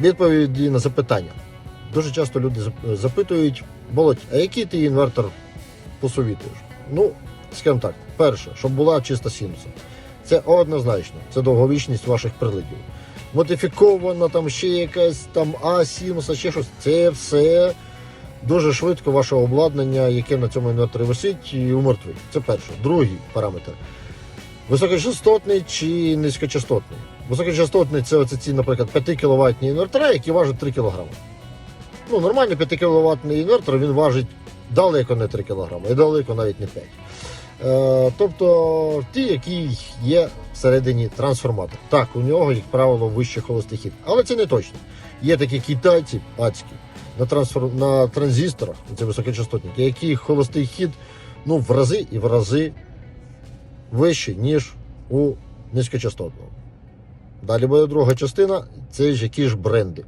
Відповіді на запитання. Дуже часто люди запитують, Болоть, а який ти інвертор посовітуєш? Ну, скажімо так, перше, щоб була чиста синуса. Це однозначно, це довговічність ваших приладів. Модифікована там ще якась там А, синуса, ще щось. Це все дуже швидко ваше обладнання, яке на цьому інверторі висить, і умертвить. Це перше. Другий параметр. Високочастотний чи низькочастотний. Високочастотний це оце ці, наприклад, 5 кВт інвертори, які важать 3 кг. Ну, нормальний 5 кВт інвертор він важить далеко не 3 кг, і далеко навіть не 5. Е, тобто ті, які є всередині трансформатор. Так, у нього, як правило, вищий холостий хід. Але це не точно. Є такі китайці адські на, трансфер... на транзисторах, це високочастотники, які холостий хід ну, в рази і в рази вищий, ніж у низькочастотного. Далі буде друга частина, це ж які ж бренди.